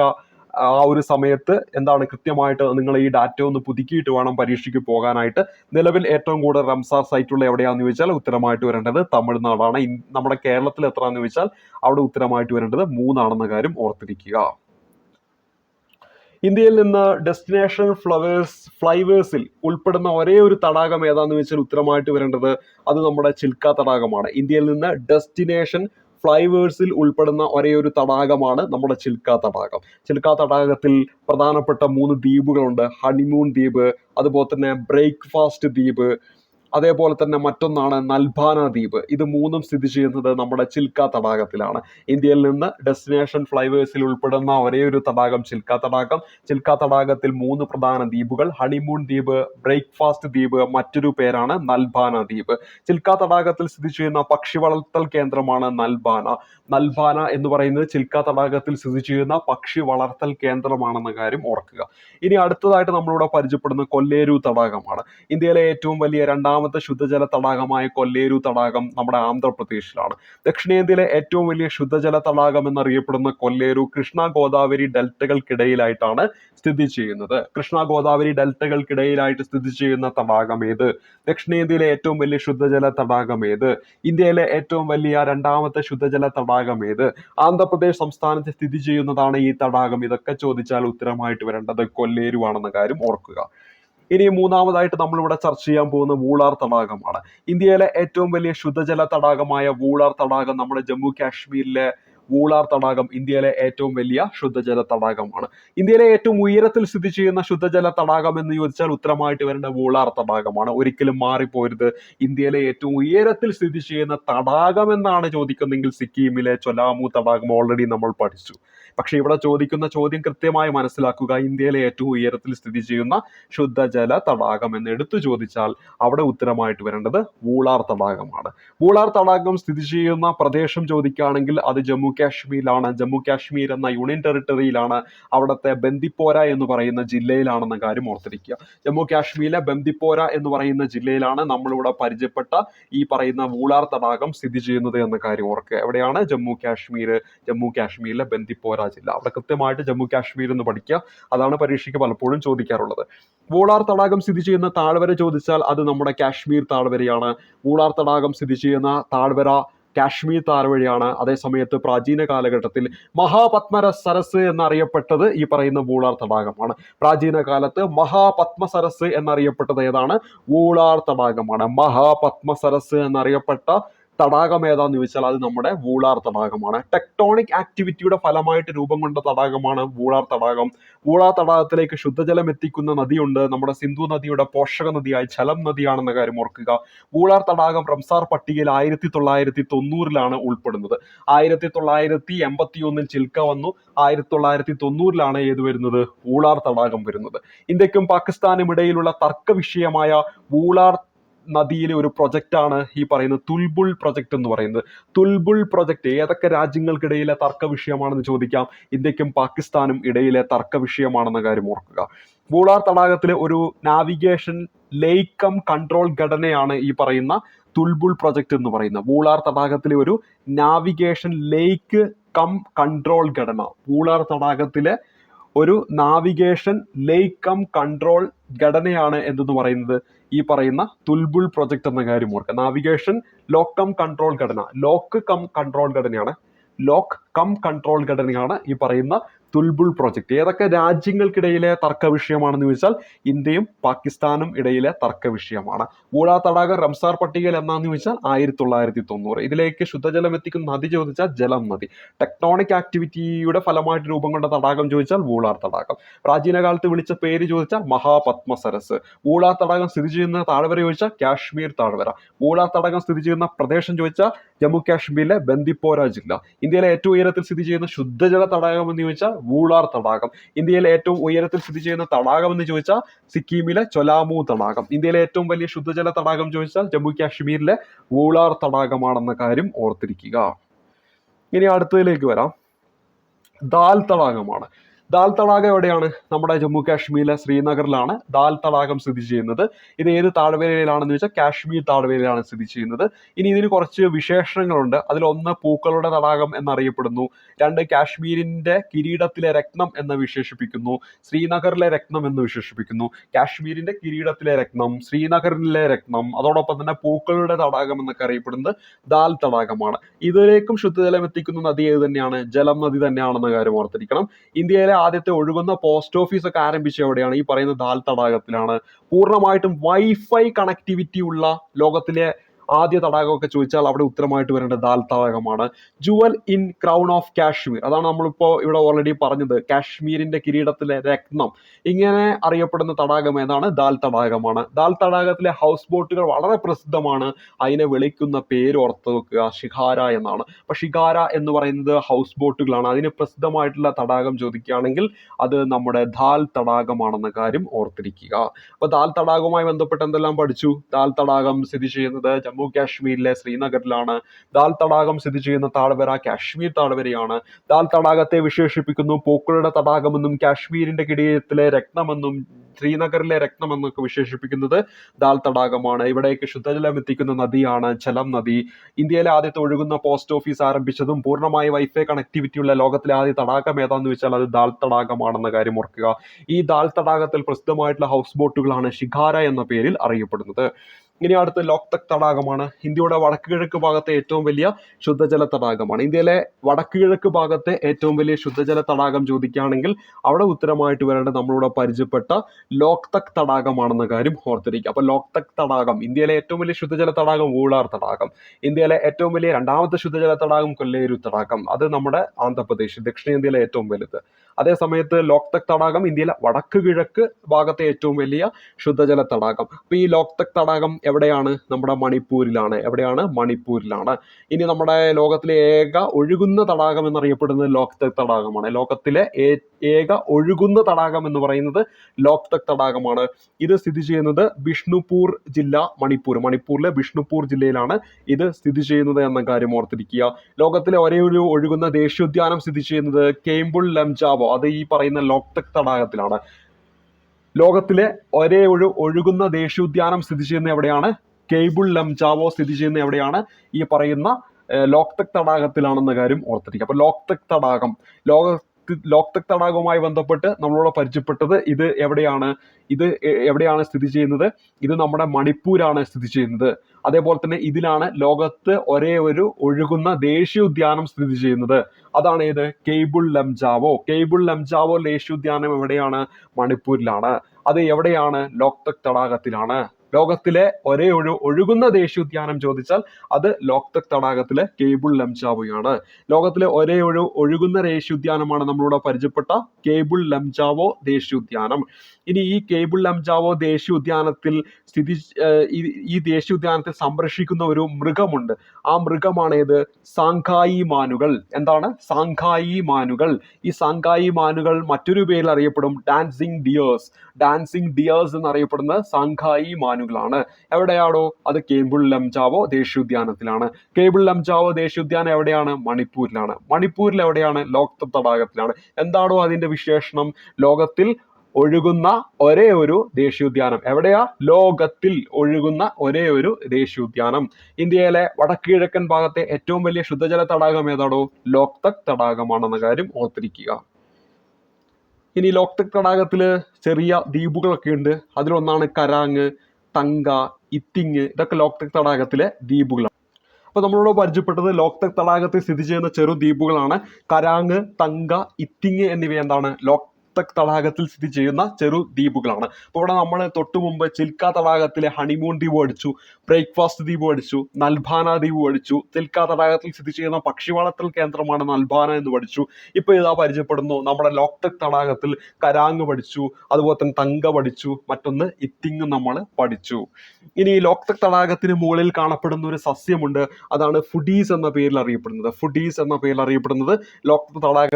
ആ ഒരു സമയത്ത് എന്താണ് കൃത്യമായിട്ട് നിങ്ങൾ ഈ ഡാറ്റ ഒന്ന് പുതുക്കിയിട്ട് വേണം പരീക്ഷയ്ക്ക് പോകാനായിട്ട്. നിലവിൽ ഏറ്റവും കൂടുതൽ റംസാർ സൈറ്റുള്ള എവിടെയാണെന്ന് ചോദിച്ചാൽ ഉത്തരമായിട്ട് വരേണ്ടത് തമിഴ്നാടാണ്. നമ്മുടെ കേരളത്തിൽ എത്രയാണെന്ന് ചോദിച്ചാൽ അവിടെ ഉത്തരമായിട്ട് വരേണ്ടത് മൂന്നാണെന്ന കാര്യം ഓർത്തിരിക്കുക. ഇന്ത്യയിൽ നിന്ന് ഡെസ്റ്റിനേഷൻ ഫ്ലവേഴ്സ് ഫ്ലൈവേഴ്സിൽ ഉൾപ്പെടുന്ന ഒരേ ഒരു തടാകം ഏതാണെന്ന് വെച്ചാൽ ഉത്തരമായിട്ട് വരേണ്ടത് അത് നമ്മുടെ ചിൽക്ക തടാകമാണ്. ഇന്ത്യയിൽ നിന്ന് ഡെസ്റ്റിനേഷൻ ഫ്ലൈവേഴ്സിൽ ഉൾപ്പെടുന്ന ഒരേ ഒരു തടാകമാണ് നമ്മുടെ ചിൽക്ക തടാകം. ചിൽക്ക തടാകത്തിൽ പ്രധാനപ്പെട്ട മൂന്ന് ദ്വീപുകളുണ്ട്. ഹണിമൂൺ ദ്വീപ് അതുപോലെ തന്നെ ബ്രേക്ക്ഫാസ്റ്റ് ദ്വീപ് അതേപോലെ തന്നെ മറ്റൊന്നാണ് നൽബാന ദ്വീപ്. ഇത് മൂന്നും സ്ഥിതി ചെയ്യുന്നത് നമ്മുടെ ചിൽക്ക തടാകത്തിലാണ്. ഇന്ത്യയിൽ നിന്ന് ഡെസ്റ്റിനേഷൻ ഫ്ലൈവേഴ്സിൽ ഉൾപ്പെടുന്ന ഒരേ ഒരു തടാകം ചിൽക്ക തടാകം. ചിൽക്ക തടാകത്തിൽ മൂന്ന് പ്രധാന ദ്വീപുകൾ. ഹണിമൂൺ ദ്വീപ് ബ്രേക്ക്ഫാസ്റ്റ് ദ്വീപ് മറ്റൊരു പേരാണ് നൽബാന ദ്വീപ്. ചിൽക്ക തടാകത്തിൽ സ്ഥിതി ചെയ്യുന്ന പക്ഷി വളർത്തൽ കേന്ദ്രമാണ് നൽബാന. നൽബാന എന്ന് പറയുന്നത് ചിൽക്ക തടാകത്തിൽ സ്ഥിതി ചെയ്യുന്ന പക്ഷി വളർത്തൽ കേന്ദ്രമാണെന്ന കാര്യം ഓർക്കുക. ഇനി അടുത്തതായിട്ട് നമ്മളിവിടെ പരിചയപ്പെടുന്ന കൊല്ലേരു തടാകമാണ്. ഇന്ത്യയിലെ ഏറ്റവും വലിയ രണ്ടാമത്തെ ശുദ്ധജല തടാകമായ കൊല്ലേരു തടാകം നമ്മുടെ ആന്ധ്രാപ്രദേശിലാണ്. ദക്ഷിണേന്ത്യയിലെ ഏറ്റവും വലിയ ശുദ്ധജല തടാകം എന്നറിയപ്പെടുന്ന കൊല്ലേരു കൃഷ്ണ ഗോദാവരി ഡെൽറ്റകൾക്കിടയിലായിട്ടാണ് സ്ഥിതി ചെയ്യുന്നത്. കൃഷ്ണ ഗോദാവരി ഡെൽറ്റകൾക്കിടയിലായിട്ട് സ്ഥിതി ചെയ്യുന്ന തടാകം ഏത്? ദക്ഷിണേന്ത്യയിലെ ഏറ്റവും വലിയ ശുദ്ധജല തടാകം ഏത്? ഇന്ത്യയിലെ ഏറ്റവും വലിയ രണ്ടാമത്തെ ശുദ്ധജല തടാകം ഏത്? ആന്ധ്രാപ്രദേശ് സംസ്ഥാനത്ത് സ്ഥിതി ചെയ്യുന്നതാണ് ഈ തടാകം. ഇതൊക്കെ ചോദിച്ചാൽ ഉത്തരമായിട്ട് വരേണ്ടത് കൊല്ലേരു ആണെന്ന കാര്യം ഓർക്കുക. ഇനി മൂന്നാമതായിട്ട് നമ്മളിവിടെ ചർച്ച ചെയ്യാൻ പോകുന്ന വൂളാർ തടാകമാണ്. ഇന്ത്യയിലെ ഏറ്റവും വലിയ ശുദ്ധജല തടാകമായ വൂളാർ തടാകം നമ്മുടെ ജമ്മു കാശ്മീരിലെ വൂളാർ തടാകം ഇന്ത്യയിലെ ഏറ്റവും വലിയ ശുദ്ധജല തടാകമാണ്. ഇന്ത്യയിലെ ഏറ്റവും ഉയരത്തിൽ സ്ഥിതി ചെയ്യുന്ന ശുദ്ധജല തടാകം എന്ന് ചോദിച്ചാൽ ഉത്തരമായിട്ട് വരേണ്ട വൂളാർ തടാകമാണ്. ഒരിക്കലും മാറിപ്പോരുത്. ഇന്ത്യയിലെ ഏറ്റവും ഉയരത്തിൽ സ്ഥിതി ചെയ്യുന്ന തടാകം എന്നാണ് ചോദിക്കുന്നതെങ്കിൽ സിക്കിമിലെ ചൊലാമു തടാകം ഓൾറെഡി നമ്മൾ പഠിച്ചു. പക്ഷെ ഇവിടെ ചോദിക്കുന്ന ചോദ്യം കൃത്യമായി മനസ്സിലാക്കുക. ഇന്ത്യയിലെ ഏറ്റവും ഉയരത്തിൽ സ്ഥിതി ചെയ്യുന്ന ശുദ്ധജല തടാകം എന്ന് എടുത്തു ചോദിച്ചാൽ അവിടെ ഉത്തരമായിട്ട് വരേണ്ടത് വൂളാർ തടാകമാണ്. വൂളാർ തടാകം സ്ഥിതി ചെയ്യുന്ന പ്രദേശം ചോദിക്കുകയാണെങ്കിൽ അത് ജമ്മു കാശ്മീരിലാണ് ജമ്മു കാശ്മീർ എന്ന യൂണിയൻ ടെറിട്ടറിയിലാണ് അവിടുത്തെ ബന്ദിപ്പോര എന്ന് പറയുന്ന ജില്ലയിലാണെന്ന കാര്യം ഓർത്തിരിക്കുക. ജമ്മു കാശ്മീരിലെ ബന്ദിപ്പോര എന്ന് പറയുന്ന ജില്ലയിലാണ് നമ്മളിവിടെ പരിചയപ്പെട്ട ഈ പറയുന്ന വൂളാർ തടാകം സ്ഥിതി ചെയ്യുന്നത് എന്ന കാര്യം ഓർക്കുക. എവിടെയാണ്? ജമ്മു കാശ്മീർ ജമ്മു കാശ്മീരിലെ ബന്ദിപ്പോര ജില്ല. അവിടെ കൃത്യമായിട്ട് ജമ്മു കാശ്മീർ എന്ന് പഠിക്കുക. അതാണ് പരീക്ഷയ്ക്ക് പലപ്പോഴും ചോദിക്കാറുള്ളത്. വൂളാർ തടാകം സ്ഥിതി ചെയ്യുന്ന താഴ്വര ചോദിച്ചാൽ അത് നമ്മുടെ കാശ്മീർ താഴ്വരയാണ്. വൂളാർ തടാകം സ്ഥിതി ചെയ്യുന്ന താഴ്വര കാശ്മീർ താർ വഴിയാണ്. അതേസമയത്ത് പ്രാചീന കാലഘട്ടത്തിൽ മഹാപത്മര സരസ് എന്നറിയപ്പെട്ടത് ഈ പറയുന്ന വൂളാർ തടാകമാണ്. പ്രാചീന കാലത്ത് മഹാപത്മ സരസ് എന്നറിയപ്പെട്ടത് ഏതാണ്? വൂളാർ തടാകമാണ്. മഹാപത്മ സരസ് എന്നറിയപ്പെട്ട തടാകം ഏതാന്ന് ചോദിച്ചാൽ അത് നമ്മുടെ വൂളാർ തടാകമാണ്. ടെക്ടോണിക് ആക്ടിവിറ്റിയുടെ ഫലമായിട്ട് രൂപം കൊണ്ട തടാകമാണ് വൂളാർ തടാകം. വൂളാർ തടാകത്തിലേക്ക് ശുദ്ധജലം എത്തിക്കുന്ന നദിയുണ്ട്. നമ്മുടെ സിന്ധു നദിയുടെ പോഷക നദിയായ ചലം നദിയാണെന്ന കാര്യം ഓർക്കുക. വൂളാർ തടാകം റംസാർ പട്ടികയിൽ ആയിരത്തി തൊള്ളായിരത്തി തൊണ്ണൂറിലാണ് ഉൾപ്പെടുന്നത്. ആയിരത്തി തൊള്ളായിരത്തി എൺപത്തി ഒന്നിൽ ചിൽക്ക വന്നു. ആയിരത്തി തൊള്ളായിരത്തി തൊണ്ണൂറിലാണ് ഏത് വരുന്നത്? വൂളാർ തടാകം വരുന്നത്. ഇന്ത്യക്കും പാകിസ്ഥാനും ഇടയിലുള്ള തർക്ക വിഷയമായ വൂളാർ നദിയിലെ ഒരു പ്രൊജക്റ്റാണ് ഈ പറയുന്ന തുൽബുൾ പ്രൊജക്ട് എന്ന് പറയുന്നത്. തുൽബുൾ പ്രൊജക്ട് ഏതൊക്കെ രാജ്യങ്ങൾക്കിടയിലെ തർക്ക വിഷയമാണെന്ന് ചോദിക്കാം. ഇന്ത്യക്കും പാകിസ്ഥാനും ഇടയിലെ തർക്ക വിഷയമാണെന്ന കാര്യം ഓർക്കുക. വൂളാർ തടാകത്തിലെ ഒരു നാവിഗേഷൻ ലേക്കം കൺട്രോൾ ഘടനയാണ് ഈ പറയുന്ന തുൽബുൾ പ്രൊജക്ട് എന്ന് പറയുന്നത്. വൂളാർ തടാകത്തിലെ ഒരു നാവിഗേഷൻ ലേക്ക് കം കൺട്രോൾ ഘടന. വൂളാർ തടാകത്തിലെ ഒരു നാവിഗേഷൻ ലേക്ക് കൺട്രോൾ ഘടനയാണ് എന്തെന്ന് പറയുന്നത്? ഈ പറയുന്ന തുൽബുൾ പ്രൊജക്ട് എന്ന കാര്യം ഓർക്കുക. നാവിഗേഷൻ ലോക്ക് കൺട്രോൾ ഘടന. ലോക്ക് കം കൺട്രോൾ ഘടനയാണ്. ലോക്ക് കം കൺട്രോൾ ഘടനയാണ് ഈ പറയുന്ന തുൽബുൾ പ്രോജക്റ്റ് ഏതൊക്കെ രാജ്യങ്ങൾക്കിടയിലെ തർക്ക വിഷയമാണെന്ന് ചോദിച്ചാൽ ഇന്ത്യയും പാകിസ്ഥാനും ഇടയിലെ തർക്ക വിഷയമാണ്. ഊഴാ തടാകം റംസാർ പട്ടികയിൽ എന്നാന്ന് ചോദിച്ചാൽ ആയിരത്തി തൊള്ളായിരത്തി തൊണ്ണൂറ് ഇതിലേക്ക് ശുദ്ധജലം എത്തിക്കുന്ന നദി ചോദിച്ചാൽ ജലം നദി. ടെക്ടോണിക് ആക്ടിവിറ്റിയുടെ ഫലമായിട്ട് രൂപം കൊണ്ട തടാകം ചോദിച്ചാൽ ഊളാർ തടാകം. പ്രാചീന കാലത്ത് വിളിച്ച പേര് ചോദിച്ചാൽ മഹാപത്മ സരസ് തടാകം സ്ഥിതി ചെയ്യുന്ന താഴ്വര ചോദിച്ചാൽ കാശ്മീർ താഴ്വര. ഊളാർ തടാകം സ്ഥിതി ചെയ്യുന്ന പ്രദേശം ചോദിച്ചാൽ ജമ്മു കാശ്മീരിലെ ബന്ദിപ്പോര ജില്ല ഇന്ത്യയിലെ ഏറ്റവും ഉയരത്തിൽ സ്ഥിതി ചെയ്യുന്ന ശുദ്ധജല തടാകം എന്ന് ചോദിച്ചാൽ വൂളാർ തടാകം. ഇന്ത്യയിലെ ഏറ്റവും ഉയരത്തിൽ സ്ഥിതി ചെയ്യുന്ന തടാകം എന്ന് ചോദിച്ചാൽ സിക്കിമിലെ ചൊലാമു തടാകം. ഇന്ത്യയിലെ ഏറ്റവും വലിയ ശുദ്ധജല തടാകം ചോദിച്ചാൽ ജമ്മു കാശ്മീരിലെ വൂളാർ തടാകമാണെന്ന കാര്യം ഓർത്തിരിക്കുക. ഇനി അടുത്തതിലേക്ക് വരാം. ദാൽ തടാകമാണ്. ദാൽ തടാകം എവിടെയാണ്? നമ്മുടെ ജമ്മു കാശ്മീരിലെ ശ്രീനഗറിലാണ് ദാൽ തടാകം സ്ഥിതി ചെയ്യുന്നത്. ഇത് ഏത് താഴ്വരയിലാണെന്ന് വെച്ചാൽ കാശ്മീർ താഴ്വരയിലാണ് സ്ഥിതി ചെയ്യുന്നത്. ഇനി ഇതിന് കുറച്ച് വിശേഷണങ്ങളുണ്ട് അതിലൊന്ന് പൂക്കളുടെ തടാകം എന്നറിയപ്പെടുന്നു. രണ്ട് കാശ്മീരിന്റെ കിരീടത്തിലെ രക്തം എന്ന് വിശേഷിപ്പിക്കുന്നു. ശ്രീനഗറിലെ രക്തം എന്ന് വിശേഷിപ്പിക്കുന്നു. കാശ്മീരിന്റെ കിരീടത്തിലെ രക്തം ശ്രീനഗറിലെ രക്തം അതോടൊപ്പം തന്നെ പൂക്കളുടെ തടാകം എന്നൊക്കെ അറിയപ്പെടുന്നത് ദാൽ തടാകമാണ് ഇതിലേക്കും ശുദ്ധജലം എത്തിക്കുന്ന നദി ഏത് തന്നെയാണ്? ജലം നദി തന്നെയാണെന്ന കാര്യം ഓർത്തിരിക്കണം. ഇന്ത്യയിലെ ആദ്യത്തെ ഒഴുകുന്ന പോസ്റ്റ് ഓഫീസ് ഒക്കെ ആരംഭിച്ച എവിടെയാണ് ഈ പറയുന്ന ദാൽ തടാകത്തിലാണ്. പൂർണമായിട്ടും വൈഫൈ കണക്ടിവിറ്റി ഉള്ള ലോകത്തിലെ ആദ്യ തടാകമൊക്കെ ചോദിച്ചാൽ അവിടെ ഉത്തരമായിട്ട് വരേണ്ടത് Dal തടാകമാണ്. Jewel in crown of Kashmir. അതാണ് നമ്മളിപ്പോൾ ഇവിടെ ഓൾറെഡി പറഞ്ഞത്. കാശ്മീരിന്റെ കിരീടത്തിലെ രത്നം. ഇങ്ങനെ അറിയപ്പെടുന്ന തടാകം ഏതാണ്? ദാൽ തടാകമാണ്. ദാൽ തടാകത്തിലെ ഹൗസ് ബോട്ടുകൾ വളരെ പ്രസിദ്ധമാണ്. അതിനെ വിളിക്കുന്ന പേര് ഓർത്ത് വെക്കുക. ഷിഖാര എന്നാണ്. അപ്പൊ ഷിഖാര എന്ന് പറയുന്നത് ഹൗസ് ബോട്ടുകളാണ് അതിന് പ്രസിദ്ധമായിട്ടുള്ള തടാകം ചോദിക്കുകയാണെങ്കിൽ അത് നമ്മുടെ ദാൽ തടാകമാണെന്ന കാര്യം ഓർത്തിരിക്കുക. അപ്പൊ ദാൽ തടാകവുമായി ബന്ധപ്പെട്ട് എന്തെല്ലാം പഠിച്ചു? ദാൽ തടാകം സ്ഥിതി ചെയ്യുന്നത് ജമ്മു കാശ്മീരിലെ ശ്രീനഗറിലാണ്. ദാൽ തടാകം സ്ഥിതി ചെയ്യുന്ന താഴ്വര കാശ്മീർ താഴ്വരയാണ്. ദാൽ തടാകത്തെ വിശേഷിപ്പിക്കുന്നു പൂക്കളുടെ തടാകമെന്നും കാശ്മീരിന്റെ കിടീരത്തിലെ രക്തമെന്നും ശ്രീനഗറിലെ രത്നമെന്നൊക്കെ വിശേഷിപ്പിക്കുന്നത് ദാൽ തടാകമാണ്. ഇവിടേക്ക് ശുദ്ധജലം എത്തിക്കുന്ന നദിയാണ് ജലം നദി. ഇന്ത്യയിലെ ആദ്യത്തെ ഒഴുകുന്ന പോസ്റ്റ് ഓഫീസ് ആരംഭിച്ചതും പൂർണമായി വൈഫൈ കണക്ടിവിറ്റി ഉള്ള ലോകത്തിലെ ആദ്യ തടാകം ഏതാന്ന് വെച്ചാൽ അത് ദാൽ തടാകമാണെന്ന കാര്യം ഓർക്കുക. ഈ ദാൽ തടാകത്തിൽ പ്രസിദ്ധമായിട്ടുള്ള ഹൗസ് ബോട്ടുകളാണ് ഷിഖാര എന്ന പേരിൽ അറിയപ്പെടുന്നത്. ഇനി അടുത്ത ലോക്തക് തടാകമാണ്. ഇന്ത്യയുടെ വടക്ക് കിഴക്ക് ഭാഗത്തെ ഏറ്റവും വലിയ ശുദ്ധജല തടാകമാണ്. ഇന്ത്യയിലെ വടക്ക് കിഴക്ക് ഭാഗത്തെ ഏറ്റവും വലിയ ശുദ്ധജല തടാകം ചോദിക്കുകയാണെങ്കിൽ അവിടെ ഉത്തരമായിട്ട് വരേണ്ടത് നമ്മളിവിടെ പരിചയപ്പെട്ട ലോക്തക് തടാകമാണെന്ന കാര്യം ഓർത്തിരിക്കുക. അപ്പോൾ ലോക്തക് തടാകം ഇന്ത്യയിലെ ഏറ്റവും വലിയ ശുദ്ധജല തടാകം ഊളാർ തടാകം ഇന്ത്യയിലെ ഏറ്റവും വലിയ രണ്ടാമത്തെ ശുദ്ധജല തടാകം കൊല്ലേരു തടാകം അത് നമ്മുടെ ആന്ധ്രാപ്രദേശ് ദക്ഷിണേന്ത്യയിലെ ഏറ്റവും വലുത്. അതേ സമയത്ത് ലോക്തക് തടാകം ഇന്ത്യയിലെ വടക്ക് കിഴക്ക് ഭാഗത്തെ ഏറ്റവും വലിയ ശുദ്ധജല തടാകം. അപ്പൊ ഈ ലോക്തക് തടാകം എവിടെയാണ്? നമ്മുടെ മണിപ്പൂരിലാണ്. എവിടെയാണ്? മണിപ്പൂരിലാണ്. ഇനി നമ്മുടെ ലോകത്തിലെ ഏക ഒഴുകുന്ന തടാകം എന്നറിയപ്പെടുന്നത് ലോക്തക് തടാകമാണ്. ലോകത്തിലെ ഏക ഒഴുകുന്ന തടാകം എന്ന് പറയുന്നത് ലോക്തക് തടാകമാണ്. ഇത് സ്ഥിതി ചെയ്യുന്നത് ബിഷ്ണുപൂർ ജില്ല മണിപ്പൂർ. മണിപ്പൂരിലെ ബിഷ്ണുപൂർ ജില്ലയിലാണ് ഇത് സ്ഥിതി ചെയ്യുന്നത് എന്ന കാര്യം ഓർത്തിരിക്കുക. ലോകത്തിലെ ഒരേ ഒരു ഒഴുകുന്ന ദേശീയോദ്യാനം സ്ഥിതി ചെയ്യുന്നത് കേംബുൾ ലംജാവോ അത് ഈ പറയുന്ന ലോക്തക് തടാകത്തിലാണ്. ലോകത്തിലെ ഒരേ ഒരു ഒഴുകുന്ന ദേശീയോദ്യാനം സ്ഥിതി ചെയ്യുന്ന എവിടെയാണ്? കേബിൾ ലംചാവോ സ്ഥിതി ചെയ്യുന്ന എവിടെയാണ്? ഈ പറയുന്ന ലോക്തക് തടാകത്തിലാണെന്ന കാര്യം ഓർത്തിരിക്കുക. അപ്പൊ ലോക്തക് തടാകം ലോക ലോക്തക് തടാകവുമായി ബന്ധപ്പെട്ട് നമ്മളോട് പരിചയപ്പെട്ടത് ഇത് എവിടെയാണ്? ഇത് എവിടെയാണ് സ്ഥിതി ചെയ്യുന്നത്? ഇത് നമ്മുടെ മണിപ്പൂരാണ് സ്ഥിതി ചെയ്യുന്നത്. അതേപോലെ തന്നെ ഇതിലാണ് ലോകത്ത് ഒരേ ഒരു ഒഴുകുന്ന ദേശീയ ഉദ്യാനം സ്ഥിതി ചെയ്യുന്നത്. അതാണ് ഏത്? കേബിൾ ലംജാവോ. കേബിൾ ലംജാവോ ദേശീയ ഉദ്യാനം എവിടെയാണ്? മണിപ്പൂരിലാണ്. അത് എവിടെയാണ്? ലോക്തക് തടാകത്തിലാണ് ലോകത്തിലെ ഒരേ ഒരു ഒഴുകുന്ന ദേശീയോദ്യാനം ചോദിച്ചാൽ അത് ലോക്തക് തടാകത്തിലെ കേബിൾ ലംചാവോയാണ്. ലോകത്തിലെ ഒരേ ഒരു ഒഴുകുന്ന ദേശീയോദ്യാനമാണ് നമ്മളിവിടെ പരിചയപ്പെട്ട കേബിൾ ലംചാവോ ദേശീയോദ്യാനം. ഇനി ഈ കേബിൾ ലംജാവോ ദേശീയോദ്യാനത്തിൽ സ്ഥിതി ഏർ ഈ ഈ ദേശീയോദ്യാനത്തിൽ സംരക്ഷിക്കുന്ന ഒരു മൃഗമുണ്ട്. ആ മൃഗമാണ് ഏത് സാങ്കായി മാനുകൾ എന്താണ്? സാങ്കായി മാനുകൾ ഈ സാങ്കായി മാനുകൾ മറ്റൊരു പേരിൽ അറിയപ്പെടും ഡാൻസിങ് ഡിയേഴ്സ്. ഡാൻസിങ് ഡിയേഴ്സ് എന്നറിയപ്പെടുന്ന സാങ്കായി മാനുകളാണ് എവിടെയാണോ? അത് കേബിൾ ലംജാവോ ദേശീയോദ്യാനത്തിലാണ് കേബിൾ ലംജാവോ ദേശീയോദ്യാനം എവിടെയാണ്? മണിപ്പൂരിലാണ്. മണിപ്പൂരിൽ എവിടെയാണ്? ലോക്തക് തടാകത്തിലാണ്. എന്താണോ അതിന്റെ വിശേഷണം? ലോകത്തിൽ ഒഴുകുന്ന ഒരേ ഒരു ദേശീയോദ്യാനം. എവിടെയാ? ലോകത്തിൽ ഒഴുകുന്ന ഒരേ ഒരു ദേശീയോദ്യാനം. ഇന്ത്യയിലെ വടക്ക് കിഴക്കൻ ഭാഗത്തെ ഏറ്റവും വലിയ ശുദ്ധജല തടാകം ഏതാണോ ലോക്തക് തടാകമാണെന്ന കാര്യം ഓർത്തിരിക്കുക. ഇനി ലോക്തക് തടാകത്തിൽ ചെറിയ ദ്വീപുകളൊക്കെ ഉണ്ട്. അതിലൊന്നാണ് കരാങ് തങ്ക ഇത്തിങ് ഇതൊക്കെ ലോക്തക് തടാകത്തിലെ ദ്വീപുകളാണ്. അപ്പോൾ നമ്മളോട് പരിചയപ്പെട്ടത് ലോക്തക് തടാകത്തിൽ സ്ഥിതി ചെയ്യുന്ന ചെറു ദ്വീപുകളാണ് കരാങ് തങ്ക ഇത്തിങ് എന്നിവ എന്താണ്? ലോക്തക് തടാകത്തിൽ സ്ഥിതി ചെയ്യുന്ന ചെറു ദ്വീപുകളാണ്. അപ്പോൾ ഇവിടെ നമ്മൾ തൊട്ടു മുമ്പ് ചിൽക്ക തടാകത്തിലെ ഹണിമൂൺ ദ്വീപ് അടിച്ചു ബ്രേക്ക്ഫാസ്റ്റ് ദ്വീപ് അടിച്ചു നൽഭാന ദ്വീപ് അടിച്ചു ചിൽക്ക തടാകത്തിൽ സ്ഥിതി ചെയ്യുന്ന പക്ഷി വളർത്തൽ കേന്ദ്രമാണ് നൽഭാന എന്ന് പഠിച്ചു. ഇപ്പോൾ ഇതാ പരിചയപ്പെടുന്നു നമ്മുടെ ലോക്തക് തടാകത്തിൽ കരാങ് പഠിച്ചു അതുപോലെ തന്നെ തങ്ക പഠിച്ചു മറ്റൊന്ന് ഇത്തിങ് നമ്മൾ പഠിച്ചു. ഇനി ലോക്തക് തടാകത്തിന് മുകളിൽ കാണപ്പെടുന്ന ഒരു സസ്യമുണ്ട് അതാണ് ഫുഡീസ് എന്ന പേരിൽ അറിയപ്പെടുന്നത്. ഫുഡീസ് എന്ന പേരിൽ അറിയപ്പെടുന്നത് ലോക്തക് തടാകം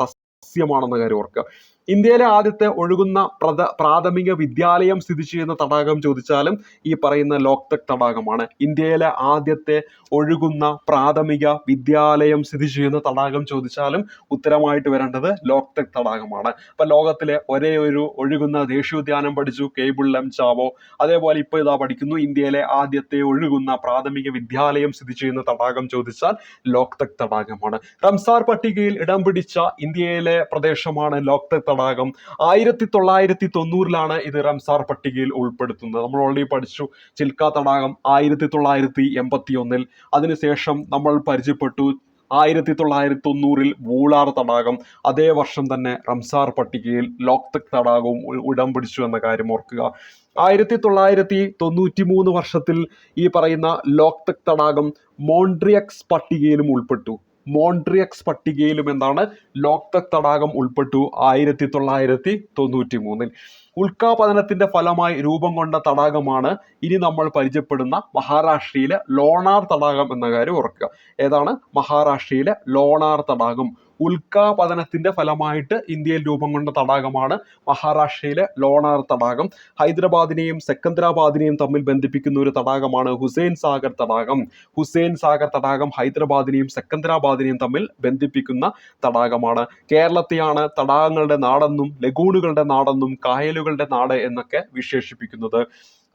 സസ്യമാണെന്ന കാര്യം ഓർക്കുക. ഇന്ത്യയിലെ ആദ്യത്തെ ഒഴുകുന്ന പ്രധ പ്രാഥമിക വിദ്യാലയം സ്ഥിതി ചെയ്യുന്ന തടാകം ചോദിച്ചാലും ഈ പറയുന്ന ലോക്തക് തടാകമാണ്. ഇന്ത്യയിലെ ആദ്യത്തെ ഒഴുകുന്ന പ്രാഥമിക വിദ്യാലയം സ്ഥിതി ചെയ്യുന്ന തടാകം ചോദിച്ചാലും ഉത്തരമായിട്ട് വരേണ്ടത് ലോക്തക് തടാകമാണ്. അപ്പൊ ലോകത്തിലെ ഒരേ ഒരു ഒഴുകുന്ന ദേശീയോദ്യാനം പഠിച്ചു കേബിൾ എം ചാവോ. അതേപോലെ ഇപ്പോൾ ഇതാ പഠിക്കുന്നു ഇന്ത്യയിലെ ആദ്യത്തെ ഒഴുകുന്ന പ്രാഥമിക വിദ്യാലയം സ്ഥിതി ചെയ്യുന്ന തടാകം ചോദിച്ചാൽ ലോക്തക് തടാകമാണ്. റംസാർ പട്ടികയിൽ ഇടം പിടിച്ച ഇന്ത്യയിലെ പ്രദേശമാണ് ലോക്തക് തടാകം ആയിരത്തി തൊള്ളായിരത്തി തൊണ്ണൂറിലാണ് ഇത് റംസാർ പട്ടികയിൽ ഉൾപ്പെടുത്തുന്നത്. നമ്മൾ ഓൾറെഡി പഠിച്ചു. ചിൽക്ക തടാകം ആയിരത്തി തൊള്ളായിരത്തി എൺപത്തി ഒന്നിൽ അതിനുശേഷം നമ്മൾ പരിചയപ്പെട്ടു. ആയിരത്തി തൊള്ളായിരത്തി തൊണ്ണൂറിൽ വൂളാർ തടാകം. അതേ വർഷം തന്നെ റംസാർ പട്ടികയിൽ ലോക്തക് തടാകവും ഇടം പിടിച്ചു എന്ന കാര്യം ഓർക്കുക. ആയിരത്തി തൊള്ളായിരത്തി തൊണ്ണൂറ്റി മൂന്ന് വർഷത്തിൽ ഈ പറയുന്ന ലോക്തക് തടാകം മോൺട്രിയക്സ് പട്ടികയിലും ഉൾപ്പെട്ടു. മോൺട്രിയക്സ് പട്ടികയിലും എന്താണ് ലോക്തക് തടാകം ഉൾപ്പെട്ടു ആയിരത്തി തൊള്ളായിരത്തി തൊണ്ണൂറ്റി മൂന്നിൽ ഉൽക്കാപതനത്തിന്റെ ഫലമായി രൂപം കൊണ്ട തടാകമാണ് ഇനി നമ്മൾ പരിചയപ്പെടുന്ന മഹാരാഷ്ട്രയിലെ ലോണാർ തടാകം എന്ന കാര്യം ഓർക്കുക. ഏതാണ്? മഹാരാഷ്ട്രയിലെ ലോണാർ തടാകം. ഉൽക്കാപതനത്തിന്റെ ഫലമായിട്ട് ഇന്ത്യയിൽ രൂപം കൊണ്ട തടാകമാണ് മഹാരാഷ്ട്രയിലെ ലോണാർ തടാകം. ഹൈദരാബാദിനെയും സെക്കന്ദരാബാദിനെയും തമ്മിൽ ബന്ധിപ്പിക്കുന്ന ഒരു തടാകമാണ് ഹുസൈൻ സാഗർ തടാകം. ഹുസൈൻ സാഗർ തടാകം ഹൈദരാബാദിനെയും സെക്കന്ദരാബാദിനെയും തമ്മിൽ ബന്ധിപ്പിക്കുന്ന തടാകമാണ്. കേരളത്തെയാണ് തടാകങ്ങളുടെ നാടെന്നും ലഗൂണുകളുടെ നാടെന്നും കായലുകളുടെ നാട് എന്നൊക്കെ വിശേഷിപ്പിക്കുന്നത്.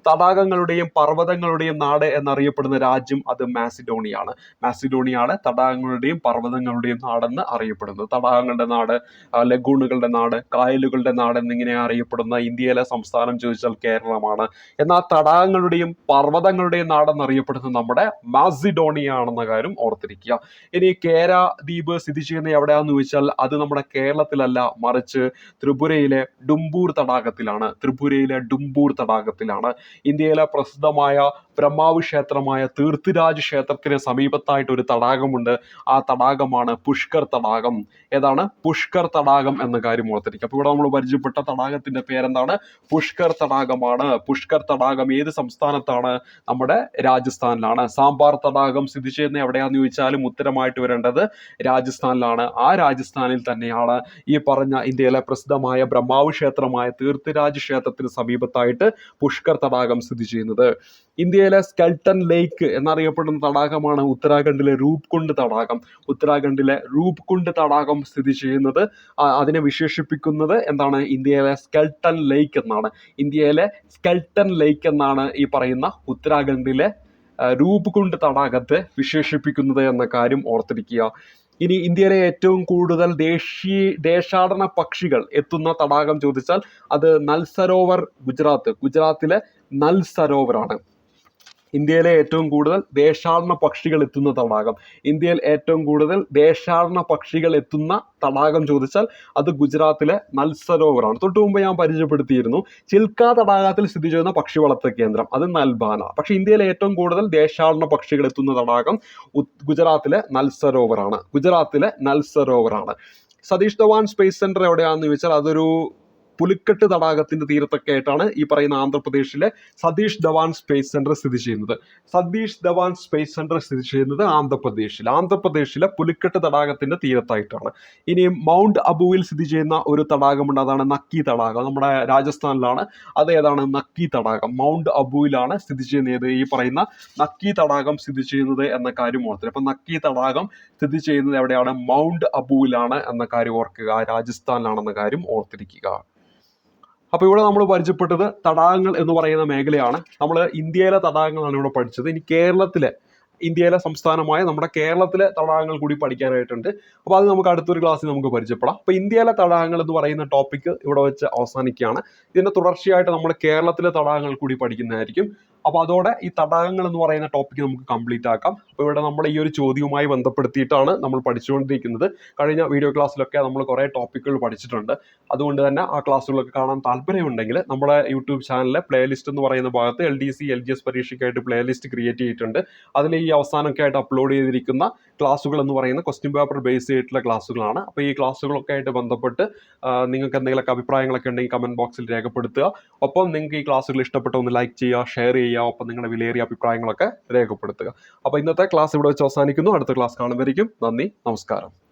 തടാകങ്ങളുടെയും പർവതങ്ങളുടെയും നാട് എന്നറിയപ്പെടുന്ന രാജ്യം അത് മാസിഡോണിയാണ്. മാസിഡോണിയാണ് തടാകങ്ങളുടെയും പർവതങ്ങളുടെയും നാടെന്ന് അറിയപ്പെടുന്നത്. തടാകങ്ങളുടെ നാട് ലഗൂണുകളുടെ നാട് കായലുകളുടെ നാട് എന്നിങ്ങനെ അറിയപ്പെടുന്ന ഇന്ത്യയിലെ സംസ്ഥാനം ചോദിച്ചാൽ കേരളമാണ്. എന്നാൽ തടാകങ്ങളുടെയും പർവതങ്ങളുടെയും നാടെന്നറിയപ്പെടുന്നത് നമ്മുടെ മാസിഡോണിയ ആണെന്ന കാര്യം ഓർത്തിരിക്കുക. ഇനി കേര ദ്വീപ് സ്ഥിതി ചെയ്യുന്ന എവിടെയാന്ന് ചോദിച്ചാൽ അത് നമ്മുടെ കേരളത്തിലല്ല. മറിച്ച് ത്രിപുരയിലെ ഡുംബൂർ തടാകത്തിലാണ്. ത്രിപുരയിലെ ഡുംബൂർ തടാകത്തിലാണ്. ഇന്ത്യയിലെ പ്രസിദ്ധമായ ബ്രഹ്മാവ് ക്ഷേത്രമായ തീർത്ഥരാജ് ക്ഷേത്രത്തിന് സമീപത്തായിട്ട് ഒരു തടാകമുണ്ട്. ആ തടാകമാണ് പുഷ്കർ തടാകം. ഏതാണ്? പുഷ്കർ തടാകം എന്ന കാര്യം ഓർത്തിരിക്കുക. അപ്പോൾ ഇവിടെ നമ്മൾ പരിചയപ്പെട്ട തടാകത്തിന്റെ പേരെന്താണ്? പുഷ്കർ തടാകമാണ്. പുഷ്കർ തടാകം ഏത് സംസ്ഥാനത്താണ്? നമ്മുടെ രാജസ്ഥാനിലാണ്. സാമ്പാർ തടാകം സ്ഥിതി ചെയ്യുന്ന എവിടെയാന്ന് ചോദിച്ചാലും ഉത്തരമായിട്ട് വരേണ്ടത് രാജസ്ഥാനിലാണ്. ആ രാജസ്ഥാനിൽ തന്നെയാണ് ഈ പറഞ്ഞ ഇന്ത്യയിലെ പ്രസിദ്ധമായ ബ്രഹ്മാവ് ക്ഷേത്രമായ തീർത്ഥരാജ് ക്ഷേത്രത്തിന് സമീപത്തായിട്ട് പുഷ്കർ തടാകം സ്ഥിതി ചെയ്യുന്നത്. ഇന്ത്യയിലെ സ്കെൽട്ടൺ ലേക്ക് എന്നറിയപ്പെടുന്ന തടാകമാണ് ഉത്തരാഖണ്ഡിലെ രൂപ്കുണ്ട് തടാകം. ഉത്തരാഖണ്ഡിലെ രൂപ്കുണ്ട് തടാകം സ്ഥിതി ചെയ്യുന്നത് അതിനെ വിശേഷിപ്പിക്കുന്നത് എന്താണ്? ഇന്ത്യയിലെ സ്കെൽട്ടൺ ലേക്ക് എന്നാണ്. ഇന്ത്യയിലെ സ്കെൽട്ടൺ ലേക്ക് എന്നാണ് ഈ പറയുന്ന ഉത്തരാഖണ്ഡിലെ രൂപ് രൂപ്കുണ്ട് തടാകത്തെ വിശേഷിപ്പിക്കുന്നത് എന്ന കാര്യം ഓർത്തിരിക്കുക. ഇനി ഇന്ത്യയിലെ ഏറ്റവും കൂടുതൽ ദേശീയ ദേശാടന പക്ഷികൾ എത്തുന്ന തടാകം ചോദിച്ചാൽ അത് നൽസരോവർ ഗുജറാത്ത്. ഗുജറാത്തിലെ നൽ സരോവറാണ് ഇന്ത്യയിലെ ഏറ്റവും കൂടുതൽ ദേശാടന പക്ഷികൾ എത്തുന്ന തടാകം. ഇന്ത്യയിൽ ഏറ്റവും കൂടുതൽ ദേശാടന പക്ഷികൾ എത്തുന്ന തടാകം ചോദിച്ചാൽ അത് ഗുജറാത്തിലെ നൽ ആണ് തൊട്ടു മുമ്പ് ഞാൻ പരിചയപ്പെടുത്തിയിരുന്നു. ചിൽക്ക തടാകത്തിൽ സ്ഥിതി ചെയ്യുന്ന പക്ഷി വളർത്തൽ കേന്ദ്രം. അത് നൽബാന. പക്ഷെ ഇന്ത്യയിലെ ഏറ്റവും കൂടുതൽ ദേശാടന പക്ഷികൾ എത്തുന്ന തടാകം ഗുജറാത്തിലെ ആണ് ഗുജറാത്തിലെ നൽ ആണ് സതീഷ് ധവാൻ സ്പേസ് സെന്റർ എവിടെയാണെന്ന് ചോദിച്ചാൽ അതൊരു പുലിക്കെട്ട് തടാകത്തിന്റെ തീരത്തൊക്കെ ആയിട്ടാണ് ഈ പറയുന്ന ആന്ധ്രാപ്രദേശിലെ സതീഷ് ധവാൻ സ്പേസ് സെന്റർ സ്ഥിതി ചെയ്യുന്നത്. സതീഷ് ധവാൻ സ്പേസ് സെന്റർ സ്ഥിതി ചെയ്യുന്നത് ആന്ധ്രാപ്രദേശിൽ. ആന്ധ്രാപ്രദേശിലെ പുലിക്കെട്ട് തടാകത്തിന്റെ തീരത്തായിട്ടാണ്. ഇനി മൗണ്ട് അബുവിൽ സ്ഥിതി ചെയ്യുന്ന ഒരു തടാകമുണ്ട്. അതാണ് നക്കി തടാകം. നമ്മുടെ രാജസ്ഥാനിലാണ്. അത് ഏതാണ്? നക്കി തടാകം. മൗണ്ട് അബുവിലാണ് സ്ഥിതി ചെയ്യുന്നത്. ഈ പറയുന്ന നക്കി തടാകം സ്ഥിതി ചെയ്യുന്നത് എന്ന കാര്യം ഓർത്തില്ല അപ്പൊ നക്കി തടാകം സ്ഥിതി ചെയ്യുന്നത് എവിടെയാണ്? മൗണ്ട് അബുവിലാണ് എന്ന കാര്യം ഓർക്കുക. രാജസ്ഥാനിലാണെന്ന കാര്യം ഓർത്തിരിക്കുക. അപ്പോൾ ഇവിടെ നമ്മൾ പരിചയപ്പെട്ടത് തടാകങ്ങൾ എന്ന് പറയുന്ന മേഖലയാണ്. നമ്മൾ ഇന്ത്യയിലെ തടാകങ്ങളാണ് ഇവിടെ പഠിച്ചത്. ഇനി കേരളത്തിലെ ഇന്ത്യയിലെ സംസ്ഥാനമായ നമ്മുടെ കേരളത്തിലെ തടാകങ്ങൾ കൂടി പഠിക്കാനായിട്ടുണ്ട്. അപ്പോൾ അത് നമുക്ക് അടുത്തൊരു ക്ലാസ്സിൽ നമുക്ക് പരിചയപ്പെടാം. അപ്പോൾ ഇന്ത്യയിലെ തടാകങ്ങൾ എന്ന് പറയുന്ന ടോപ്പിക് ഇവിടെ വെച്ച് അവസാനിക്കുകയാണ്. ഇതിന്റെ തുടർച്ചയായിട്ട് നമ്മൾ കേരളത്തിലെ തടാകങ്ങൾ കൂടി പഠിക്കുന്നതായിരിക്കും. അപ്പോൾ അതോടെ ഈ തടാകങ്ങൾ എന്ന് പറയുന്ന ടോപ്പിക്ക് നമുക്ക് കംപ്ലീറ്റ് ആക്കാം. അപ്പോൾ ഇവിടെ നമ്മൾ ഈ ഒരു ചോദ്യവുമായി ബന്ധപ്പെടുത്തിയിട്ടാണ് നമ്മൾ പഠിച്ചുകൊണ്ടിരിക്കുന്നത്. കഴിഞ്ഞ വീഡിയോ ക്ലാസ്സിലൊക്കെ നമ്മൾ കുറേ ടോപ്പിക്കുകൾ പഠിച്ചിട്ടുണ്ട്. അതുകൊണ്ട് തന്നെ ആ ക്ലാസ്സുകളൊക്കെ കാണാൻ താല്പര്യമുണ്ടെങ്കിൽ നമ്മുടെ യൂട്യൂബ് ചാനലിലെ പ്ലേലിസ്റ്റ് എന്ന് പറയുന്ന ഭാഗത്ത് L D C L G S പരീക്ഷയ്ക്കായിട്ട് playlist create ചെയ്തിട്ടുണ്ട്. അതിൽ ഈ അവസാനമൊക്കെ ആയിട്ട് അപ്ലോഡ് ചെയ്തിരിക്കുന്ന ക്ലാസ്സുകൾ എന്ന് പറയുന്ന ക്വസ്റ്റ്യൻ പേപ്പർ ബേസ് ചെയ്തിട്ടുള്ള ക്ലാസ്സുകളാണ് അപ്പോൾ ഈ ക്ലാസ്സുകളൊക്കെ ആയിട്ട് ബന്ധപ്പെട്ട് നിങ്ങൾക്ക് എന്തെങ്കിലുമൊക്കെ അഭിപ്രായങ്ങളൊക്കെ ഉണ്ടെങ്കിൽ കമന്റ് ബോക്സിൽ രേഖപ്പെടുത്തുക. ഒപ്പം നിങ്ങൾക്ക് ഈ ക്ലാസ്സുകൾ ഇഷ്ടപ്പെട്ട ഒന്ന് ലൈക്ക് ചെയ്യുക ഷെയർ ചെയ്യുക ഒപ്പം നിങ്ങളുടെ വിലയേറിയ അഭിപ്രായങ്ങളൊക്കെ രേഖപ്പെടുത്തുക. അപ്പോൾ ഇന്നത്തെ ക്ലാസ് ഇവിടെ വെച്ച് അവസാനിക്കുന്നു. അടുത്ത ക്ലാസ് കാണുമ്പോഴേക്കും നന്ദി നമസ്കാരം.